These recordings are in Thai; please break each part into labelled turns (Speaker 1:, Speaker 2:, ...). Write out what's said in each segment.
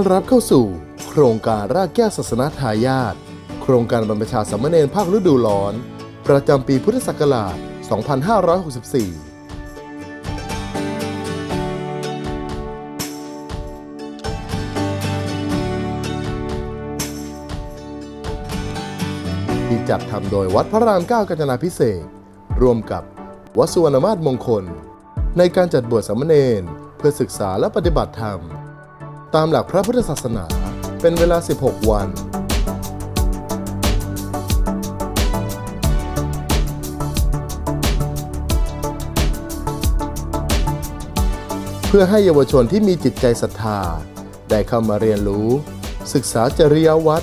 Speaker 1: อนรับเข้าสู่ โครงการรากแก้วศาสนาทายาทโครงการบรรพชาสามเณรภาคฤดูร้อน ประจำปีพุทธศักราช 2564ที่จัดทำโดยวัดพระรามเก้ากาญจนาพิเศษร่วมกับวัดสุวรรณมาศมงคล ในการจัดบวชสามเณรเพื่อศึกษาและปฏิบัติธรรม ตามหลักพระพุทธศาสนาเป็นเวลา 16 วัน เพื่อให้เยาวชนที่มีจิตใจศรัทธา ได้เข้ามาเรียนรู้ ศึกษาจริยวัด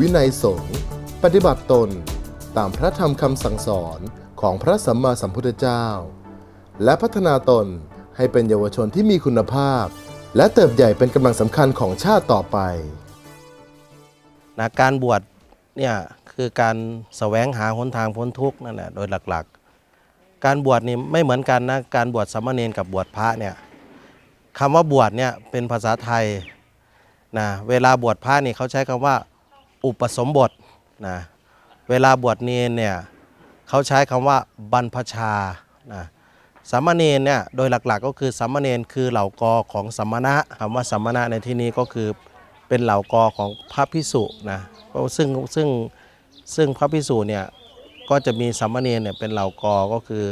Speaker 1: วินัยสงฆ์ปฏิบัติตนตามพระธรรมคำสั่งสอนของพระสัมมาสัมพุทธเจ้า และพัฒนาตนให้เป็นเยาวชนที่มีคุณภาพ และเติบใหญ่เป็นกำลังสำคัญของชาติต่อไป
Speaker 2: นะการบวชเนี่ยคือการแสวงหาหนทางพ้นทุกข์นั่นแหละโดยหลักๆ การบวชนี่ไม่เหมือนกันนะการบวชสามเณรกับบวชพระเนี่ยคำว่าบวชเนี่ยเป็นภาษาไทยนะเวลาบวชพระนี่เขาใช้คำว่าอุปสมบทนะเวลาบวชเนรเนี่ยเขาใช้คำว่าบรรพชานะ สามเณรเนี่ยโดยหลักๆก็คือสามเณรคือเหล่ากอของสัมมณะคำว่าสัมมณะในที่นี้ก็คือเป็นเหล่ากอของพระพิสุนะเพราะซึ่งซึ่งซึ่งพระพิสุเนี่ยก็จะมีสัมมาเนรเนี่ยเป็นเหล่ากอก็คือ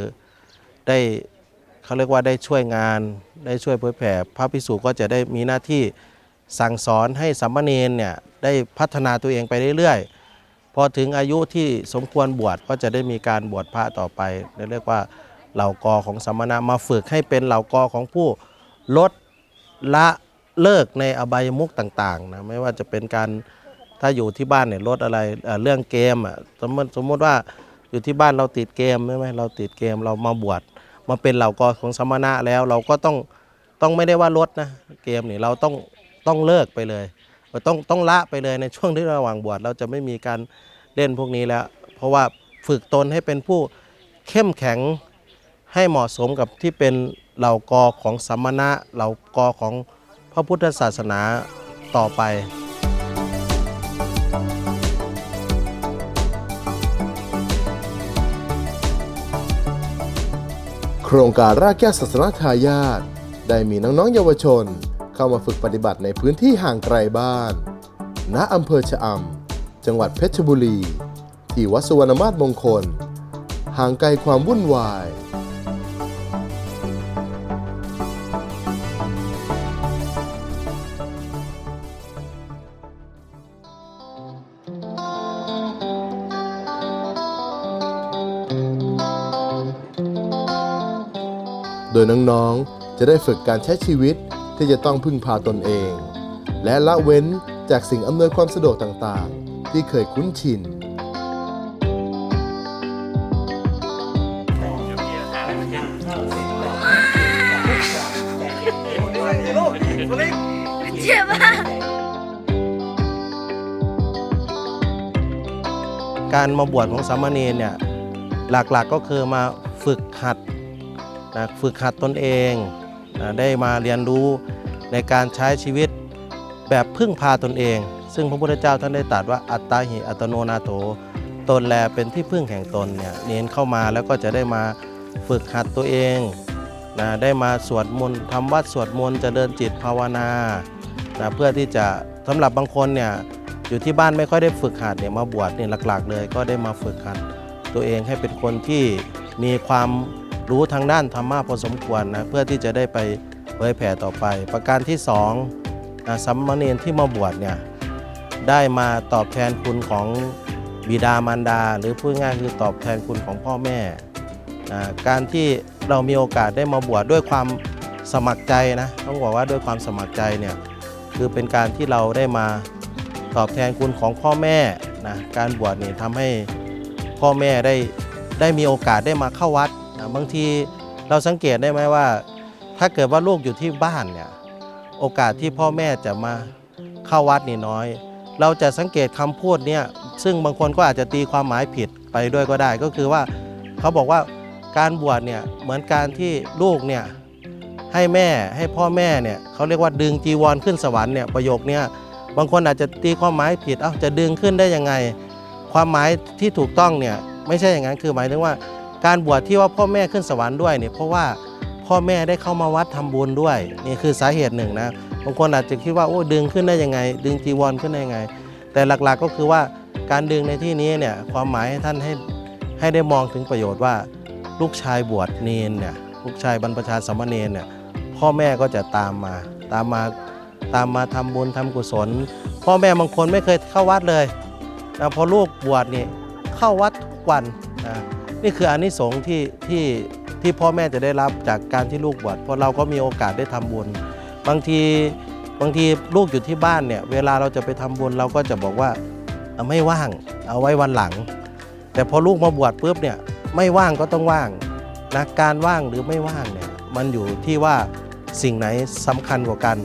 Speaker 2: ได้เขาเรียกว่าได้ช่วยงานได้ช่วยเผยแผ่พระพิสุก็จะได้มีหน้าที่สั่งสอนให้สัมมาเนรเนี่ยได้พัฒนาตัวเองไปเรื่อยๆพอถึงอายุที่สมควรบวชก็จะได้มีการบวชพระต่อไปเรียกว่า เหล่ากอของสมณะมาฝึกให้เป็นเหล่ากอของผู้ลดละเลิกในอบายมุขต่างๆนะไม่ว่าจะเป็นการถ้าอยู่ที่บ้านเนี่ยลดอะไรเอ่อเรื่องเกมอะสมมติสมมติว่าอยู่ที่บ้านเราติดเกมใช่ไหมเราติดเกมเรามาบวชมาเป็นเหล่ากอของสมณะแล้วเราก็ต้องต้องไม่ได้ว่าลดนะเกมนี่เราต้องต้องเลิกไปเลยต้องต้องละไปเลยในช่วงที่ระหว่างบวชเราจะไม่มีการเล่นพวกนี้แล้ว เพราะว่าฝึกตนให้เป็นผู้เข้มแข็ง ให้เหมาะสมกับที่เป็นเหล่ากอของสัมมณะเหล่ากอของพระพุทธศาสนาต่อไป
Speaker 1: โครงการรากแก้วศาสนาทายาทได้มีน้องๆเยาวชน เข้ามาฝึกปฏิบัติในพื้นที่ห่างไกลบ้าน ณอำเภอชะอำจังหวัดเพชรบุรี ที่วัดสุวรรณมาศมงคล ห่างไกลความวุ่นวาย ยน้องๆ จะได้ฝึกการใช้ชีวิตที่จะต้องพึ่งพาตนเอง และละเว้นจากสิ่งอำนวยความสะดวกต่างๆ ที่เคยคุ้นชิน
Speaker 3: เจ็บอะ
Speaker 2: การมาบวชของสามเณรเนี่ยหลักๆก็คือมาฝึกหัด นะฝึกหัดตนเองนะได้มาเรียนรู้ในการใช้ชีวิตแบบพึ่งพาตนเอง ซึ่งพระพุทธเจ้าท่านได้ตรัสว่าอัตตาหิอัตโนนาโถตนแลเป็นที่พึ่งแห่งตนเนี่ยเน้นเข้ามาแล้วก็จะได้มาฝึกหัดตัวเองนะได้มาสวดมนต์ทำวัดสวดมนต์จเจริญจิตภาวนานะเพื่อที่จะสำหรับบางคนเนี่ยอยู่ที่บ้านไม่ค่อยได้ฝึกหัดเนี่ยมาบวชเนี่ยหลักๆ เลยก็ได้มาฝึกหัดตัวเองให้เป็นคนที่มีความ รู้ทางด้านธรรมะพอสมควรนะเพื่อที่จะได้ไปเผยแผ่ต่อไป ประการที่สองนะสัมมาเนรที่มาบวชเนี่ยได้มาตอบแทนคุณของบิดามารดา หรือพูดง่ายคือตอบแทนคุณของพ่อแม่อ่าการที่เรามีโอกาสได้มาบวชด้วยความสมัครใจนะต้องบอกว่าด้วยความสมัครใจเนี่ยคือเป็นการที่เราได้มาตอบแทนคุณของพ่อแม่นะการบวชนี่ทำให้พ่อแม่ได้ได้มีโอกาสได้มาเข้าวัด บางทีเราสังเกตได้ไหมว่า ถ้าเกิดว่าลูกอยู่ที่บ้านเนี่ยโอกาสที่พ่อแม่จะมาเข้าวัดนี่น้อย เราจะสังเกตคำพูดเนี่ยซึ่งบางคนก็อาจจะตีความหมายผิดไปด้วยก็ได้ ก็คือว่าเขาบอกว่าการบวชเนี่ยเหมือนการที่ลูกเนี่ยให้แม่ให้พ่อแม่เนี่ยเขาเรียกว่าดึงจีวรขึ้นสวรรค์เนี่ยประโยคเนี่ยบางคนอาจจะตีความหมายผิดเอ้าจะดึงขึ้นได้ยังไง ความหมายที่ถูกต้องเนี่ยไม่ใช่อย่างนั้นคือหมายถึงว่า การบวชที่ว่าพ่อแม่ขึ้นสวรรค์ด้วยเนี่ยเพราะว่าพ่อแม่ได้เข้ามาวัดทำบุญด้วยนี่คือสาเหตุหนึ่งนะบางคนอาจจะคิดว่าโอ้ดึงขึ้นได้ยังไง ดึงจีวรขึ้นได้ยังไง แต่หลักๆก็คือว่าการดึงในที่นี้เนี่ยความหมายให้ท่านให้ให้ได้มองถึงประโยชน์ว่า ลูกชายบวชเนนเนี่ยลูกชายบรรพชาสามเณรเนี่ยพ่อแม่ก็จะตามมาตามมาตามมาทำบุญทำกุศล พ่อแม่บางคนไม่เคยเข้าวัดเลยนะพอลูกบวชนี่เข้าวัดทุกวันนะ นี่คืออานิสงส์ที่ที่ที่พ่อแม่จะได้รับจากการที่ลูกบวชเพราะเราก็มีโอกาสได้ทำบุญ บางทีบางทีลูกอยู่ที่บ้านเนี่ยเวลาเราจะไปทำบุญเราก็จะบอกว่าไม่ว่างเอาไว้วันหลัง แต่พอลูกมาบวชปุ๊บเนี่ยไม่ว่างก็ต้องว่างนะการว่างหรือไม่ว่างเนี่ยมันอยู่ที่ว่าสิ่งไหนสำคัญกว่ากัน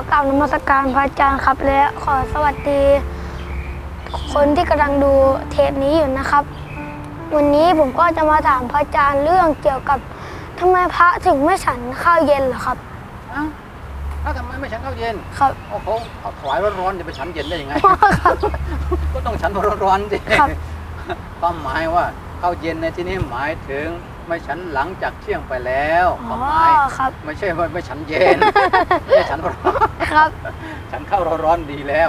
Speaker 3: อกราบนมัสการพระอาจารย์ครับ และขอสวัสดี คนที่กำลังดูเทปนี้อยู่นะครับ วันนี้ผมก็จะมาถามพระอาจารย์เรื่องเกี่ยวกับทำไมพระถึงไม่ฉันข้าวเย็นเหรอครับ
Speaker 4: อ้าวถ้าวทำไมไม่ฉันข้าวเย็น
Speaker 3: ครับ
Speaker 4: โอ้โหเอาถวายร้อนๆจะไปฉันเย็นได้ยังไง ก็ต้องฉันร้อนๆสิ
Speaker 3: ครับ
Speaker 4: ความหมายว่าข้าวเย็นในที่นี้หมายถึง ไม่ฉันหลังจากเที่ยงไปแล้วค
Speaker 3: อ๋
Speaker 4: วา
Speaker 3: อ
Speaker 4: มหมาย
Speaker 3: ครับ
Speaker 4: ไม่ใช่ว่าไม่ฉันเย็น ไม่ใช่ฉันร้อน
Speaker 3: ครับ
Speaker 4: ฉันข้าวร้อนๆดีแล้ว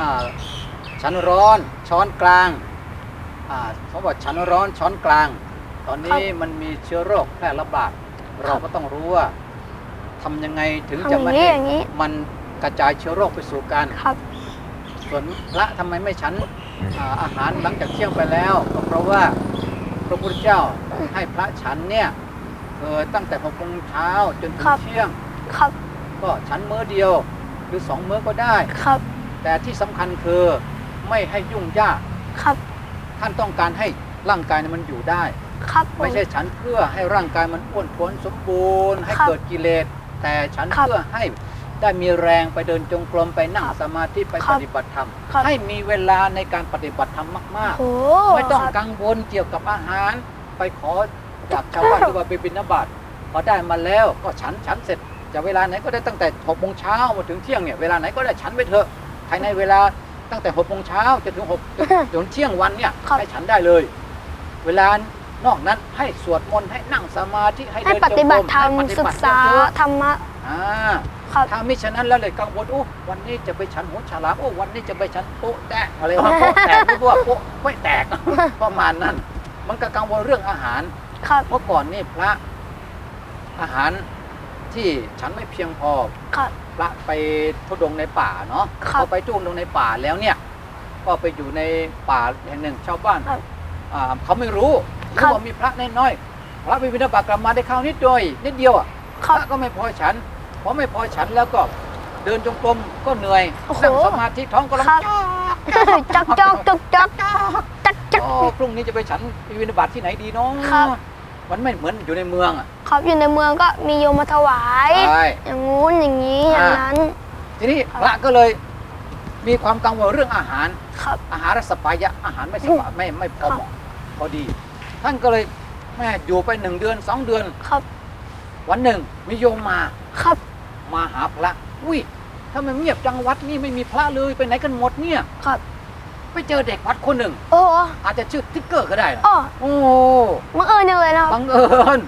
Speaker 4: อ่าฉันร้อนช้อนกลางอ่าเขาบอกฉันร้อนช้อนกลาง ตอนนี้มันมีเชื้อโรคแพร่ระบาดเราก็ต้องรู้ว่าทำยังไงถึง
Speaker 3: ทำอ
Speaker 4: จะ
Speaker 3: ย่าง
Speaker 4: ไม่
Speaker 3: นี้
Speaker 4: ให้
Speaker 3: อย่างนี้
Speaker 4: มันกระจายเชื้อโรคไปสู่กัน
Speaker 3: ครับ
Speaker 4: ส่วนพระทำไมไม่ฉันอ่าอาหารหลังจากเที่ยงไปแล้วก็เพราะว่า พระพุทธเจ้าให้พระฉันเนี่ยเออตั้งแต่หกโมงเช้าจนถึ
Speaker 3: ครั
Speaker 4: ง
Speaker 3: บ
Speaker 4: เที่ยง
Speaker 3: ครับ
Speaker 4: ก็ฉันมื้อเดียวหรือสองมื้อก็ได้
Speaker 3: ครับ
Speaker 4: แต่ที่สำคัญคือไม่ให้ยุ่งยาก
Speaker 3: ครับ
Speaker 4: ท่านต้องการให้ร่างกายเนี่ยมันอยู่ได้
Speaker 3: ครับผ
Speaker 4: ไม่ใช่ฉันเพื่อให้ร่างกายมันอ้วนท้วนสมบูรณ์ ให้
Speaker 3: ครับ
Speaker 4: เกิดกิเลสแต่ฉัน
Speaker 3: ครับ
Speaker 4: เพื่อให้ ได้มีแรงไปเดินจงกรมไปนั่งสมาธิไป
Speaker 3: ครั
Speaker 4: ป
Speaker 3: บ
Speaker 4: ฏิบัติธรรม
Speaker 3: ครับ
Speaker 4: ให้มีเวลาในการปฏิบัติธรรมมาก
Speaker 3: โอ้
Speaker 4: ๆ ไม่ต้อง
Speaker 3: ครับ
Speaker 4: กังวลเกี่ยวกับอาหาร ไปขอจากชาวบ้านที่ว่าไปบิณฑบาตพอได้มาแล้วก็ฉันฉันเสร็จจะเวลาไหนก็ได้ตั้งแต่หกโมงเช้ามาถึงเที่ยงเนี่ยเวลาไหนก็ได้ฉันไปเถอะภายในเวลาตั้งแต่หกโมงเช้าจนถึงหก จนเที่ยงวันเนี่ย
Speaker 3: ครับ
Speaker 4: ให้ฉันได้เลย เวลานอกนั้นให้สวดมนต์ให้นั่งสมาธิให้
Speaker 3: ให้
Speaker 4: เดิน
Speaker 3: ปฏิบัติธรรม
Speaker 4: ให้ปฏิ
Speaker 3: ศึ
Speaker 4: บั
Speaker 3: ก
Speaker 4: ติ
Speaker 3: ษา
Speaker 4: เถอะ
Speaker 3: ธรรมะ
Speaker 4: อ่า
Speaker 3: ครับ
Speaker 4: ถ้ามิฉะนั้นแล้วเลยกังวลโอ้วันนี้จะไปฉันหัวฉลามโอ้วันนี้จะไปฉันโป๊ะแตกอะไรวะโป๊ะแตกไม่รู้ว่าโป๊ะไม่แตก ประมาณนั้น มันก็กังวลเรื่องอาหาร
Speaker 3: ครับ
Speaker 4: เพราะก่อนนี่พระอาหารที่ฉันไม่เพียงพอ
Speaker 3: ครับ
Speaker 4: พระไปทุดงค์ในป่าเนาะ
Speaker 3: ครับ
Speaker 4: พอไปทุดงค์ในป่าแล้วเนี่ย ก็ไปอยู่ในป่าแห่งหนึ่งชาวบ้าน
Speaker 3: ครับ
Speaker 4: อ่าเขาไม่รู้
Speaker 3: ครั
Speaker 4: รู้
Speaker 3: บ
Speaker 4: ว่ามีพระน้อยๆพระไปบิณฑบาตกลับมาได้ข้าวนิดเดียวนิดเดียวอะ
Speaker 3: ครั
Speaker 4: พ
Speaker 3: บ
Speaker 4: ระก็ไม่พอฉัน พอไม่พอฉันแล้วก็เดินจงกรมก็เหนื่อย
Speaker 3: โอ้โห
Speaker 4: นั่งสมาธิท้องก็ร้อง
Speaker 3: ครับ
Speaker 4: จ๊อก
Speaker 3: จักจอกจักจักจักจัก
Speaker 4: อ๋อพรุ่งนี้จะไปฉันบิณฑบาตที่ไหนดีเนาะ
Speaker 3: ครับ
Speaker 4: มันไม่เหมือนอยู่ในเมืองอะ
Speaker 3: ครับอยู่ในเมืองก็มีโยมมาถวาย
Speaker 4: ใช่
Speaker 3: อย่างงู้นอย่างนี้อย่างนั้น
Speaker 4: ทีนี้
Speaker 3: ครับ
Speaker 4: พระก็เลยมีความกังวลเรื่องอาหาร
Speaker 3: ครับ
Speaker 4: อาหารสปายะอาหารไม่สปาไม่ไม่พอเหมาะพอดี ท่านก็เลยแม่อยู่ไปหนึ่งเดือนสองเดือน
Speaker 3: ครับ
Speaker 4: วันหนึ่งมีโยมมา
Speaker 3: ครับ
Speaker 4: มาหาพระ อุ้ยถ้ามันเงียบจังวัดนี่ไม่มีพระเลยไปไหนกันหมดเนี่ย
Speaker 3: ครับ
Speaker 4: ไปเจอเด็กวัดคนหนึ่ง
Speaker 3: โอ้โห
Speaker 4: อาจจะชื่อติ๊กเกอร์ก็ได้นะ
Speaker 3: อ้อ
Speaker 4: โอ้
Speaker 3: บังเอิญจังเลยนะครับ
Speaker 4: บังเอิญ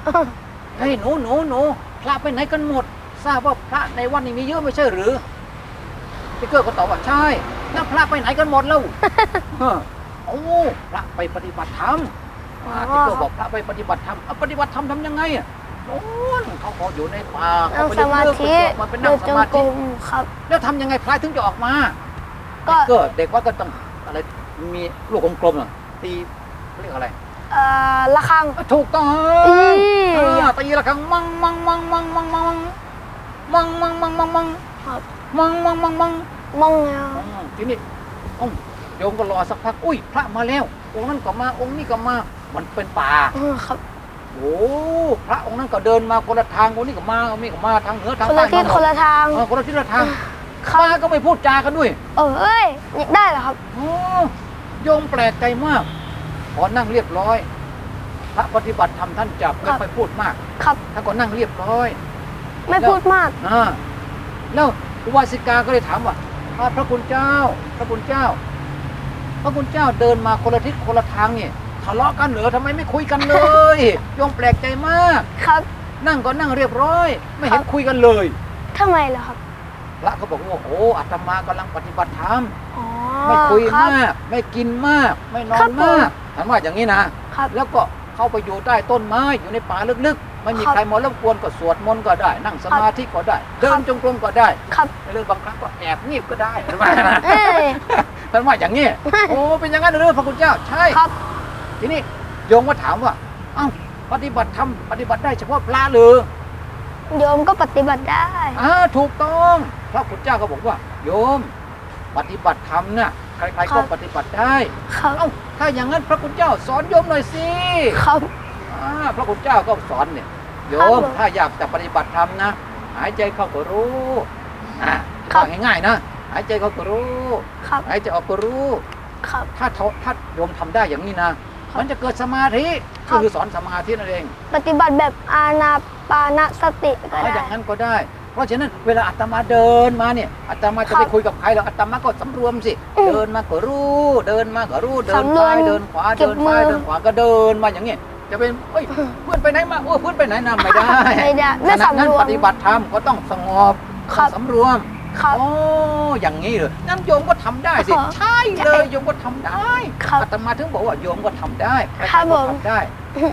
Speaker 4: เฮ้ยหนูหนูหนูพระไปไหนกันหมด ทราบว่าพระในวัดนี่มีเยอะไม่ใช่หรือติ๊กเกอร์ก็ตอบว่าใช่ แล้วพระไปไหนกันหมดแล้ว เออโอ้พระไปปฏิบัติธรรมอ่าติ๊กเกอร์บอกพระไปปฏิบัติธรรมเอาปฏิบัติธรรมทำยังไงอะ โอ้นเขาขออยู่ในป่า
Speaker 3: นั่ง
Speaker 4: เข
Speaker 3: ส
Speaker 4: ไป
Speaker 3: มา
Speaker 4: เลือก
Speaker 3: ธิ
Speaker 4: ๆมาเป็น
Speaker 3: เดิ
Speaker 4: นั่
Speaker 3: น
Speaker 4: งส
Speaker 3: จง
Speaker 4: มาก
Speaker 3: ร
Speaker 4: ธิ
Speaker 3: มครับ
Speaker 4: แล้วทำยังไงพระถึงจะออกมา
Speaker 3: ก็
Speaker 4: เกิดเด็กวัดก็ต้องอะไรมีลูกกลมๆอะตีเรียกอะไร
Speaker 3: เอ่อระฆัง
Speaker 4: อะถูกต้อง
Speaker 3: อืม
Speaker 4: เออตีละครั้งมังมังมังมังมังมังมังมังมังมังมัง
Speaker 3: ครับ
Speaker 4: มังมังมังมัง
Speaker 3: มองแนว
Speaker 4: อ๋อทีนี้อ้าวโยมก็รอสักพัก อุ้ย พระมาแล้ว องค์นั้นก็มา องค์นี้ก็มา มันเป็นป่า
Speaker 3: เออครับ
Speaker 4: โอ้พระองค์นั้นก็เดินมาคนละทางองค์นี้ก็มาองค์นี้ก็มาทางเหนือทาง
Speaker 3: คน
Speaker 4: ใต้
Speaker 3: ละทิศ
Speaker 4: มาหม
Speaker 3: ค
Speaker 4: ด
Speaker 3: นละทาง
Speaker 4: เออคนละทิศละทาง
Speaker 3: ค
Speaker 4: มา
Speaker 3: รับ
Speaker 4: ก็ไม่พูดจากันด้วย
Speaker 3: เออเอ้ยได้เหรอครับ
Speaker 4: โอ้โยมแปลกใจมาก พอนั่งเรียบร้อย พระปฏิบัติธรรมท่านจับ
Speaker 3: ค
Speaker 4: ไม่
Speaker 3: รับ
Speaker 4: ค่อยพูดมาก
Speaker 3: ครับ
Speaker 4: ท่านก็นั่งเรียบร้อย
Speaker 3: ไม่พูดมาก
Speaker 4: อ่าแล้วอุบาสิกาก็เลยถามว่าอ่าพระคุณเจ้า พระคุณเจ้า พระคุณเจ้าเดินมาคนละทิศคนละทางเนี่ย ทะเลาะกันเหรอทำไมไม่คุยกันเลยโยมแปลกใจมาก
Speaker 3: ครับ
Speaker 4: นั่งก็นั่งเรียบร้อย ไม่เห็น
Speaker 3: ครับ
Speaker 4: คุยกันเลย
Speaker 3: ทำไมเหรอครับ
Speaker 4: พระก็บอกว่าโอ้อาตมากำลังปฏิบัติธรรม
Speaker 3: อ๋อ
Speaker 4: ไม่คุย
Speaker 3: รับ
Speaker 4: มาก ไม่กินมาก ไม่นอ
Speaker 3: ครั
Speaker 4: น
Speaker 3: บ
Speaker 4: มากถามว่าอย่างนี้นะ
Speaker 3: ครับ
Speaker 4: แล้วก็เข้าไปอยู่ใต้ต้นไม้อยู่ในป่าลึกๆ ไม่มี
Speaker 3: ครับ
Speaker 4: ใครมารบกวนก็สวดมนต์ก็ได้ นั่งสมาธิก็ได้เดิ
Speaker 3: ครั
Speaker 4: น
Speaker 3: บ
Speaker 4: จงกรมก็ได้
Speaker 3: ครับ
Speaker 4: หรือบางครั้งก็แอบงีบก็ได้เห็นไหมนะ
Speaker 3: เอ้ย
Speaker 4: ท่านว่าอย่างนี้ โอ้เป็นอย่างนั้นหรือพระคุณเจ้าใช่
Speaker 3: ครับ
Speaker 4: ทีนี้โยมก็ถามว่า เอ้าปฏิบัติธรรมปฏิบัติได้เฉพาะพระหรือ
Speaker 3: โยมก็ปฏิบัติได้
Speaker 4: อ่าถูกต้อง พระคุณเจ้าก็บอกว่า โยม ปฏิบัติธรรมน่ะใครๆ
Speaker 3: ครั
Speaker 4: ก็
Speaker 3: บ
Speaker 4: ปฏิบัติได้
Speaker 3: ครับ
Speaker 4: เอ้าถ้าอย่างนั้นพระคุณเจ้าสอนโยมหน่อยสิ
Speaker 3: ครับ
Speaker 4: อ่าพระคุณเจ้าก็สอนเนี่ยโย
Speaker 3: ครับ
Speaker 4: ม
Speaker 3: ผม
Speaker 4: ถ้าอยากจะปฏิบัติธรรมนะหายใจเข้าก็รู้อ่า
Speaker 3: ครับ
Speaker 4: ว่าง่ายๆนะหายใจเข้าก็รู้
Speaker 3: ครับ
Speaker 4: หายใจออกก็รู้
Speaker 3: ครับ
Speaker 4: ถ้าเขาถ้าโยมทำได้อย่างนี้นะ
Speaker 3: ครับ
Speaker 4: มันจะเกิดสมาธิ
Speaker 3: ครั
Speaker 4: ก็
Speaker 3: บ
Speaker 4: คือสอนสมาธินั่นเอง
Speaker 3: ปฏิบัติแบบอานาปานสติก็
Speaker 4: เอา
Speaker 3: ได้
Speaker 4: อย่างนั้นก็ได้ เพราะฉะนั้นเวลาอาตมาเดินมาเนี่ยอาตมาจะ
Speaker 3: ครับ
Speaker 4: ไปคุยกับใครหรอกอาตมาก็สำรวมสิ
Speaker 3: อืม
Speaker 4: เดินมาก็รู้ เดินมาก็รู้ เดิน
Speaker 3: สำรว
Speaker 4: ซ้ามยเดินขวา
Speaker 3: เก็
Speaker 4: เดิ
Speaker 3: บ
Speaker 4: นซ้าย
Speaker 3: มือ
Speaker 4: เดินขวาก็เดินมาอย่างเงี้ยจะเป็นเฮ้ยเพื่อนไปไหนมาโอ้เพื่อนไปไหนนะไม่ได้
Speaker 3: ไม่ได้ไม่
Speaker 4: ขณะนั้น
Speaker 3: สำรวม
Speaker 4: ปฏิบัติธรรมก็ต้องสงบ
Speaker 3: ครั
Speaker 4: ต้อบงสำรวม
Speaker 3: ครับ
Speaker 4: โอ้อย่างนี้เลยงั้นโยมก็ทำได้สิ
Speaker 3: อ๋อ
Speaker 4: ใช่เลยโยมก็ทำได้
Speaker 3: ครับ
Speaker 4: อาตมาถึงบอกว่าโยมก็ทำได้ใคร
Speaker 3: ครับ
Speaker 4: ๆก็
Speaker 3: ผม
Speaker 4: ทำได้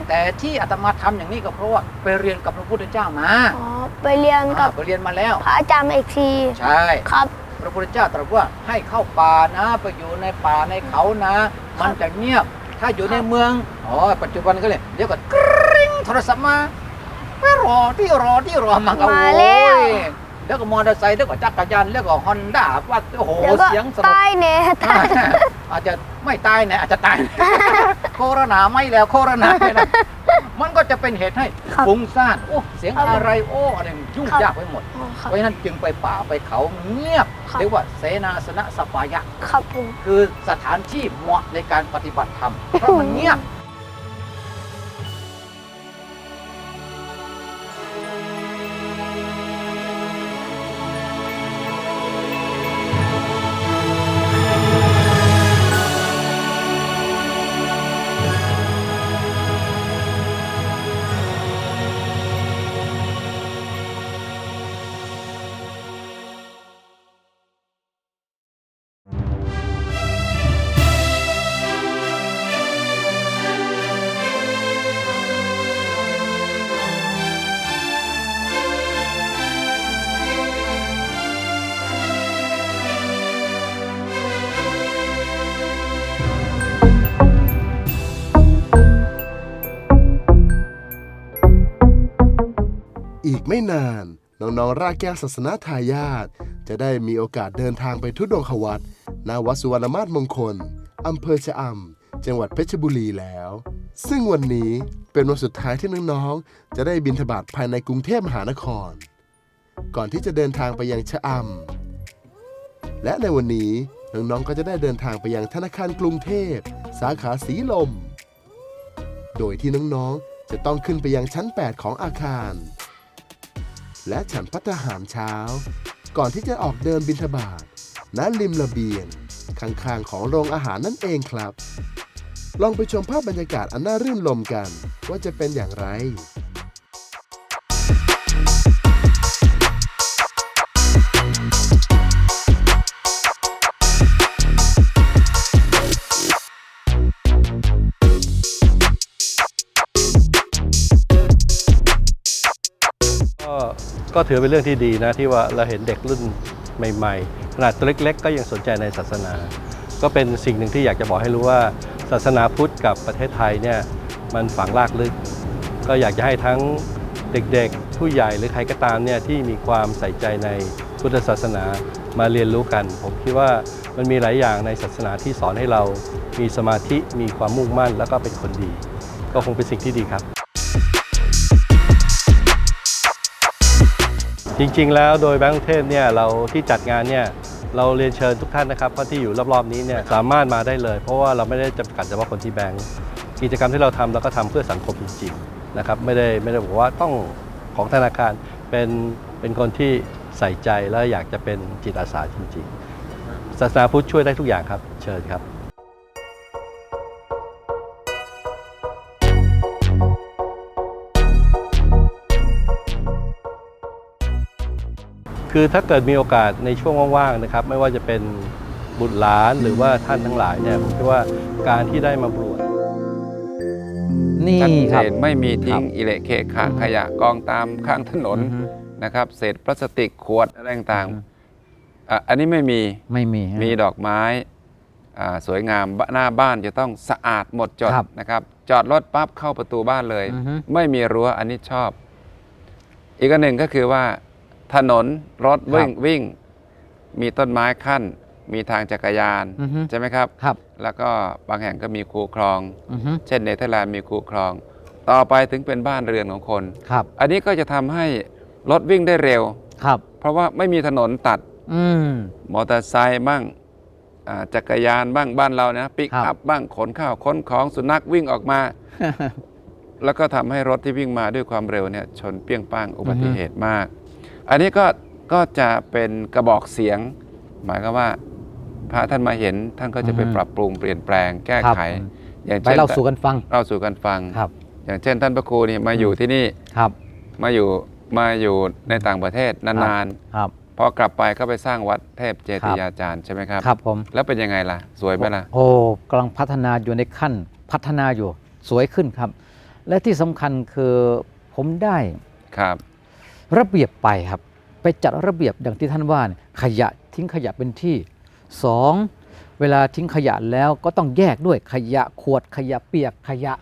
Speaker 4: แต่ที่อาตมาทำอย่างนี้ก็เพราะว่าไปเรียนกับพระพุทธเจ้ามา
Speaker 3: อ๋อไปเรียนกับ
Speaker 4: อ่าไปเรียนมาแล้ว
Speaker 3: พระอาจารย์มาอีกที
Speaker 4: ใช่
Speaker 3: ครับ
Speaker 4: พระพุทธเจ้าตรัสว่าให้เข้าป่านะไปอยู่ในป่าในเขานะ มันจะเงียบ ถ้าอยู่ในเมืองอ๋อปัจจุบันก็เลยเดี๋ยวก็กริ๊งโทรศัพท์มาไม่รอที่รอที่รอมาก็
Speaker 3: มา
Speaker 4: โอ้
Speaker 3: แล้ว
Speaker 4: ย แล้วก็มอเตอร์ไซค์แล้วก็จักรยานแล้วก็ฮอนด้าว่าโอ้โห
Speaker 3: เดี๋ยวก็
Speaker 4: เสียงสงบ
Speaker 3: ตายเนตาย
Speaker 4: อาจจะไม่ตายนะอาจจะตาย โคโรนาไม่แล้วโคโรนาไม่แล้วมันก็จะเป็นเหตุให้
Speaker 3: ครับ
Speaker 4: ฟุ้งซ่านโอ้เสียง
Speaker 3: ครับ
Speaker 4: อะไรโอ้อะไรยุ่ง
Speaker 3: ครับ
Speaker 4: ยากไปหมด
Speaker 3: อ๋อครับ
Speaker 4: เพราะฉะนั้นจึงไปป่าไปเขาเงียบ
Speaker 3: ครับ
Speaker 4: เรียกว่าเสนาสนะสปายะ
Speaker 3: ครับผม
Speaker 4: คือสถานที่เหมาะในการปฏิบัติธรรมเพราะมันเงียบ
Speaker 1: นาน น้องๆรากแก้วศาสนาทายาทจะได้มีโอกาสเดินทางไปทุดงควัดณวัดสุวรรณมาศมงคลอำเภอชะอำจังหวัดเพชรบุรีแล้ว ซึ่งวันนี้เป็นวันสุดท้ายที่น้องๆ จะได้บินทบาทภายในกรุงเทพมหานคร ก่อนที่จะเดินทางไปยังชะอำและในวันนี้น้องๆ ก็จะได้เดินทางไปยังธนาคารกรุงเทพ สาขาสีลม โดยที่น้องๆ จะต้องขึ้นไปยังชั้น 8 ของอาคาร และฉันพัฒหารเช้า ก่อนที่จะออกเดินบินทบาตณริมระเบียง ข้างๆของโรงอาหารนั่นเองครับ ลองไปชมภาพบรรยากาศอันน่ารื่นรมกัน ว่าจะเป็นอย่างไร
Speaker 5: ก็ถือเป็นเรื่องที่ดีนะที่ว่าเราเห็นเด็กรุ่นใหม่ ๆ ขนาดตัวเล็กๆ ก็ยังสนใจในศาสนา ก็เป็นสิ่งหนึ่งที่อยากจะบอกให้รู้ว่า ศาสนาพุทธกับประเทศไทยเนี่ยมันฝังรากลึก ก็อยากจะให้ทั้งเด็กๆ ผู้ใหญ่หรือใครก็ตามเนี่ยที่มีความใส่ใจในพุทธศาสนามาเรียนรู้กัน ผมคิดว่ามันมีหลายอย่างในศาสนาที่สอนให้เรามีสมาธิมีความมุ่งมั่น แล้วก็เป็นคนดี ก็คงเป็นสิ่งที่ดีครับ จริงๆ แล้วโดยแบงก์กรุงเทพเนี่ยเราที่จัดงานเนี่ยเราเรียนเชิญทุกท่านนะครับเพราะที่อยู่รอบๆนี้เนี่ยสามารถมาได้เลย เพราะว่าเราไม่ได้จำกัดเฉพาะคนที่แบงก์กิจกรรมที่เราทำเราก็ทำเพื่อสังคมจริงๆนะครับไม่ได้ไม่ได้บอกว่าต้องของธนาคารเป็นเป็นคนที่ใส่ใจและอยากจะเป็นจิตอาสาจริงๆศาสนาพุทธช่วยได้ทุกอย่างครับ เชิญครับ คือถ้าเกิดมีโอกาสในช่วงว่างๆนะครับ ไม่ว่าจะเป็นบุตรหลานหรือว่าท่านทั้งหลายเนี่ยผมคิดว่าการที่ได้มาบวช
Speaker 6: นี่
Speaker 7: ชัด
Speaker 6: ค
Speaker 7: เจ
Speaker 6: รับ
Speaker 7: นไม่มีทิ้ง
Speaker 6: ครับ
Speaker 7: อิเละเคขะ
Speaker 6: อืม
Speaker 7: ขยะกองตามข้างถนน
Speaker 6: อือฮึ
Speaker 7: นะครับ เศษพลาสติกขวดอะไรต่าง
Speaker 6: อืม
Speaker 7: ๆอะอันนี้ไม่มี
Speaker 6: ไม่มีฮะ
Speaker 7: มีดอกไม้อ่าสวยงามบหน้าบ้านจะต้องสะอาดหมดจด
Speaker 6: ครับ
Speaker 7: นะครับ จอดรถปั๊บเข้าประตูบ้านเลย
Speaker 6: อือฮึ
Speaker 7: ไม่มีรั้วอันนี้ชอบ อีกอันหนึ่งก็คือว่า ถนนรถวิ่งวิ่ง มีต้นไม้ขั้น มีทางจักรยาน
Speaker 6: อือฮึ
Speaker 7: ใช่ไหมครับ
Speaker 6: ครับ
Speaker 7: แล้วก็บางแห่งก็มีคูคลอง
Speaker 6: อือฮึ
Speaker 7: เช่นเนเธอร์แลนด์มีคูคลอง ต่อไปถึงเป็นบ้านเรือนของคน
Speaker 6: ครับ
Speaker 7: อันนี้ก็จะทำให้รถวิ่งได้เร็ว
Speaker 6: ครับ
Speaker 7: เพราะว่าไม่มีถนนตัด
Speaker 6: อืม
Speaker 7: มอเตอร์ไซค์บ้างอ่าจักรยานบ้างบ้านเรานะปิก
Speaker 6: ครั
Speaker 7: อั
Speaker 6: บ
Speaker 7: พบ้างขนข้าวขนของสุนัขวิ่งออกมา แล้วก็ทำให้รถที่วิ่งมาด้วยความเร็วเนี่ยชนเปี้ยงป้างอุบัติเหตุมาก อันนี้ก็ก็จะเป็นกระบอกเสียง หมายก็ว่า พระท่านมาเห็นท่านก็จะไป
Speaker 6: อืม
Speaker 7: ปรับปรุงเปลี่ยนแปลงแก้
Speaker 6: ครับ
Speaker 7: ไข อย่าง
Speaker 6: ไป
Speaker 7: เช่น
Speaker 6: เล่าสู่กันฟัง
Speaker 7: เล่าสู่กันฟัง
Speaker 6: ครับ
Speaker 7: อย่างเช่น ท่านพระครูนี่มาอยู่ที่นี่
Speaker 6: ครับ
Speaker 7: มาอยู่มาอยู่ในต่างประเทศนาน
Speaker 6: ครับ
Speaker 7: ๆพอกลับไปก็ไปสร้างวัดเทพเจติยาจารย์ใช่ไหมครับ
Speaker 6: ครับผม
Speaker 7: แล้วเป็นยังไงล่ะ สวยไหมล่ะ
Speaker 6: โอ้กำลังพัฒนาอยู่ในขั้นพัฒนาอยู่สวยขึ้นครับ และที่สำคัญคือผมได้
Speaker 7: ครับ
Speaker 6: ระเบียบไปครับ ไปจัดระเบียบอย่างที่ท่านว่าเนี่ยขยะทิ้งขยะเป็นที่สองเวลาทิ้งขยะแล้วก็ต้องแยกด้วยขยะขวดขยะเปียกขยะ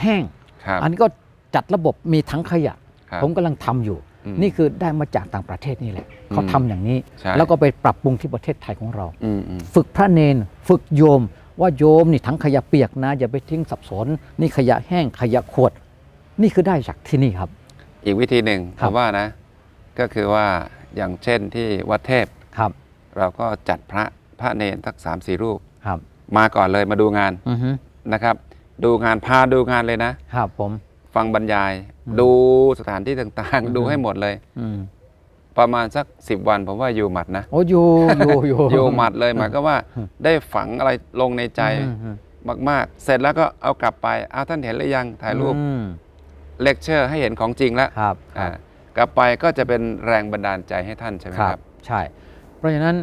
Speaker 6: แห้ง
Speaker 7: ครับ
Speaker 6: อันนี้ก็จัดระบบมีทั้งขยะ
Speaker 7: ครับ
Speaker 6: ผมกำลังทำอยู่
Speaker 7: อืม
Speaker 6: นี่คือได้มาจากต่างประเทศนี่แหละเขาทำอย่างนี้
Speaker 7: ใช่
Speaker 6: แล้วก็ไปปรับปรุงที่ประเทศไทยของเรา
Speaker 7: อืมอืม
Speaker 6: ฝึกพระเนนฝึกโยมว่าโยมนี่ทั้งขยะเปียกนะ อย่าไปทิ้งสับสน นี่ขยะแห้งขยะขวด นี่คือได้จากที่นี่ครับ
Speaker 7: อีกวิธีหนึ่ง
Speaker 6: ครั
Speaker 7: ผ
Speaker 6: บ
Speaker 7: มว่านะ ก็คือว่าอย่างเช่นที่วัดเทพ
Speaker 6: ครับ
Speaker 7: เราก็จัดพระพระเนรสักสามสี่รูป
Speaker 6: ครับ
Speaker 7: มาก่อนเลยมาดูงาน
Speaker 6: อือฮึ
Speaker 7: นะครับ ดูงานพาดูงานเลยนะ
Speaker 6: ครับผม
Speaker 7: ฟังบรรยาย
Speaker 6: อืม
Speaker 7: ดูสถานที่ต่าง
Speaker 6: อือฮึ
Speaker 7: ๆ ดูให้หมดเลย
Speaker 6: อืม
Speaker 7: ประมาณสักสิบวันผมว่าอยู่หมัดนะ
Speaker 6: โอ้อยู่อยู่อยู่
Speaker 7: อยู่หมัดเลยหมายก็ว่า
Speaker 6: อืม
Speaker 7: ได้ฝังอะไรลงในใจ
Speaker 6: อืมอืม
Speaker 7: มาก ๆ เสร็จแล้วก็เอากลับไปเอาท่านเห็นหรือยังถ่ายรูป
Speaker 6: อืม
Speaker 7: เลคเชอร์ให้เห็นของจริงแล้ว
Speaker 6: ครับ
Speaker 7: อ่ากลับไปก็จะเป็นแรงบันดาลใจให้ท่านใช่ไหม
Speaker 6: ครั
Speaker 7: ครับบ
Speaker 6: ใช่ เพราะฉะนั้น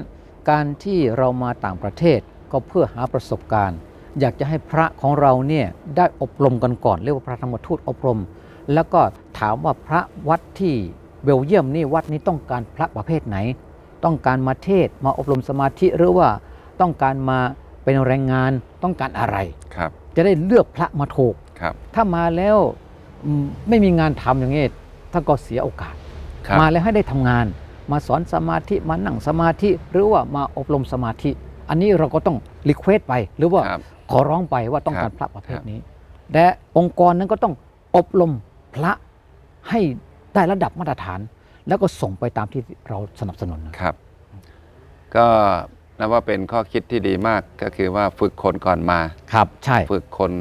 Speaker 6: การที่เรามาต่างประเทศก็เพื่อหาประสบการณ์ อยากจะให้พระของเราเนี่ยได้อบรมกันก่อน เรียกว่าพระธรรมทูตอบรม แล้วก็ถามว่าพระวัดที่เบลเยียมนี่วัดนี้ต้องการพระประเภทไหน ต้องการมาเทศน์มาอบรมสมาธิหรือว่าต้องการมาเป็นแรงงานต้องการอะไร
Speaker 7: ครับ
Speaker 6: จะได้เลือกพระมาถูก
Speaker 7: ครับ
Speaker 6: ถ้ามาแล้วอืม ไม่มีงานทำอย่างนี้ท่านก็เสียโอกาส
Speaker 7: ครับ
Speaker 6: มาแล้วให้ได้ทำงาน มาสอนสมาธิมานั่งสมาธิหรือว่ามาอบรมสมาธิ อันนี้เราก็ต้องรีเควสไป หรือว่า
Speaker 7: ครับ
Speaker 6: ขอร้องไปว่าต้อง
Speaker 7: ครั
Speaker 6: การ
Speaker 7: บ
Speaker 6: พระประเภท
Speaker 7: ครับ
Speaker 6: นี้ และองค์กรนั้นก็ต้องอบรมพระให้ได้ระดับมาตรฐาน แล้วก็ส่งไปตามที่เราสนับสนุนนะ
Speaker 7: ครับ ก็นับว่าเป็นข้อคิดที่ดีมากก็คือว่าฝึกคนก่อนมา
Speaker 6: ครับ ใช่
Speaker 7: ฝึกคน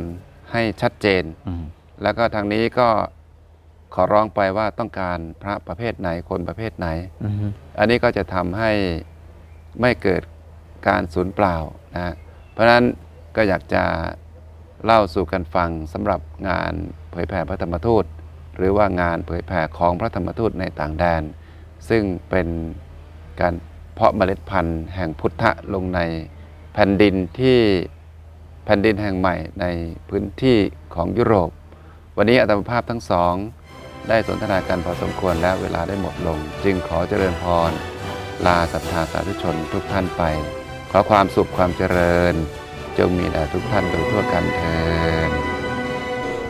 Speaker 7: ให้ชัดเจน
Speaker 6: อืม
Speaker 7: แล้วก็ทางนี้ก็ขอร้องไปว่าต้องการพระประเภทไหนคนประเภทไหน
Speaker 6: อืม
Speaker 7: อันนี้ก็จะทำให้ไม่เกิดการสูญเปล่านะฮะเพราะฉะนั้นก็อยากจะเล่าสู่กันฟังสำหรับงานเผยแผ่พระธรรมทูต หรือว่างานเผยแผ่ของพระธรรมทูตในต่างแดน ซึ่งเป็นการเพาะเมล็ดพันธุ์แห่งพุทธะลงในแผ่นดินที่แผ่นดินแห่งใหม่ในพื้นที่ของยุโรป วันนี้อัตมภาพทั้งสอง ได้สนทนากันพอสมควรแล้วเวลาได้หมดลง จึงขอเจริญพร ลาศรัทธาสาธุชนทุกท่านไป ขอความสุขความเจริญ จงมีแด่ทุกท่านโดยทั่วกันเทิน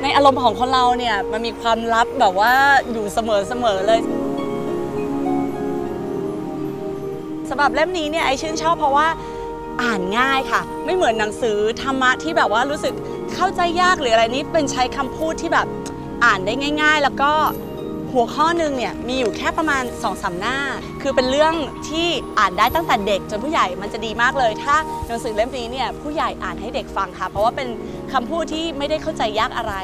Speaker 8: ในอารมณ์ของคนเราเนี่ยมันมีความลับแบบว่าอยู่เสมอเสมอเลยสำหรับเล่มนี้เนี่ยไอชื่นชอบเพราะว่า อ่านง่ายค่ะ ไม่เหมือนหนังสือธรรมะที่แบบว่ารู้สึกเข้าใจยากหรืออะไรนี้เป็นใช้คำพูดที่แบบอ่านได้ง่าย ๆ แล้วก็หัวข้อหนึ่งเนี่ยมีอยู่แค่ประมาณ2อสหน้า คือเป็นเรื่องที่อ่านได้ตั้งแต่เด็กจนผู้ใหญ่มันจะดีมากเลย ถ้าหนังสือเล่มนี้เนี่ยผู้ใหญ่อ่านให้เด็กฟังค่ะ เพราะว่าเป็นคำพูดที่ไม่ได้เข้าใจยากอะไร